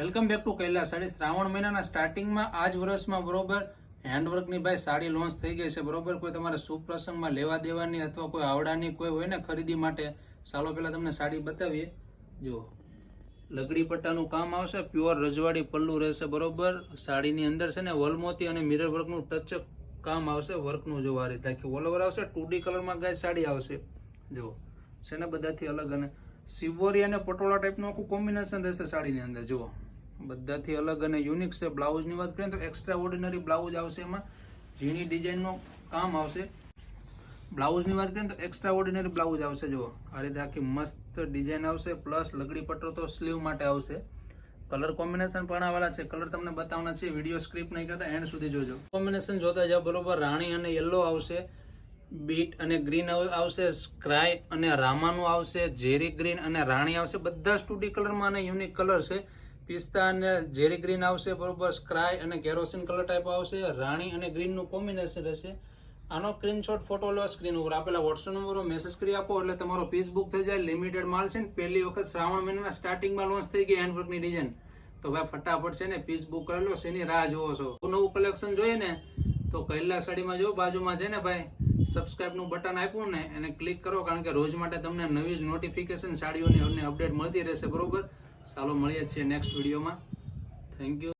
Welcome back to Kailash Sari. Shravan મહિનાના સ્ટાર્ટિંગમાં આ જ વર્ષમાં બરોબર હેન્ડવર્કની ભાઈ સાડી લોન્ચ થઈ ગઈ છે. બરોબર, કોઈ તમારે શુભ પ્રસંગમાં લેવા દેવાની અથવા કોઈ આવડાની કોઈ હોય ને ખરીદી માટે, ચાલો પહેલાં તમને સાડી બતાવીએ. જુઓ. લગડી પટ્ટાનું કામ આવશે, પ્યોર રજવાડી પલ્લું રહેશે, બરોબર? સાડીની અંદર છે ને વલમોતી અને મિરર વર્કનું ટચ કામ આવશે વર્કનું જોવા રીતે આખી ઓલ આવશે, ટુ ડી કલરમાં ગાય સાડી આવશે. જુઓ. છે ને બધાથી અલગ અને સિવોરી અને પટોળા ટાઈપનું આખું કોમ્બિનેશન રહેશે સાડીની અંદર. જુઓ. બધાથી અલગ અને યુનિક છે. બ્લાઉઝની વાત કરીએ તો એક્સ્ટ્રા ઓર્ડિનરી બ્લાઉઝ આવશે એમાં. ઝીણી ડિઝાઇનનું કામ આવશે. બ્લાઉઝની વાત કરીએ તો એક્સ્ટ્રા ઓર્ડિનરી બ્લાઉઝ આવશે. જુઓ, આ રીતે આખી મસ્ત ડિઝાઇન આવશે, પ્લસ લગડી પટ્ટો તો સ્લીવ માટે આવશે. કલર કોમ્બિનેશન પણ આવેલા છે. કલર તમને બતાવવાના છે. વીડિયો સ્ક્રિપ્ટ નહીં કરતા એન્ડ સુધી જોજો. કોમ્બિનેશન જોતા જાઓ, બરોબર? રાણી અને યલો આવશે. બીટ અને ગ્રીન આવશે. સ્ક્રાય અને રામાનું આવશે. ઝેરી ગ્રીન અને રાણી આવશે. બધા જ ટુડી કલરમાં અને યુનિક કલર છે. પિસ્તા અને ઝેરી ગ્રીન આવશે બરોબર, સ્ક્રાય અને કેરોસીન કલર ટાઈપ આવશે, રાણી અને ગ્રીનનું કોમ્બિનેશન રહેશે. આનો સ્ક્રીનશોટ ફોટો લો સ્ક્રીન ઉપર. આપેલા વોટ્સઅપ નંબર મેસેજ કરી આપો એટલે તમારો પીસ બુક થઈ જાય લિમિટેડ માલ છે ને, પહેલી વખત શ્રાવણ મહિનાના સ્ટાર્ટિંગમાં લોન્ચ થઈ ગઈ હેન્ડવર્કની ડિઝાઇન તો ભાઈ ફટાફટ છે ને પીસ બુક કરી લો, શેની રાહ જોવો છો? નવું કલેક્શન જોઈએ ને, તો કૈલા સાડીમાં જો, બાજુમાં છે ને ભાઈ સબસ્ક્રાઇબનું બટન આપ્યું ને, એને ક્લિક કરો, કારણ કે રોજ માટે તમને નવી જ નોટિફિકેશન સાડીઓની અપડેટ મળતી રહેશે, બરોબર? ચાલો મળીએ છીએ નેક્સ્ટ વિડીયોમાં થેન્ક યુ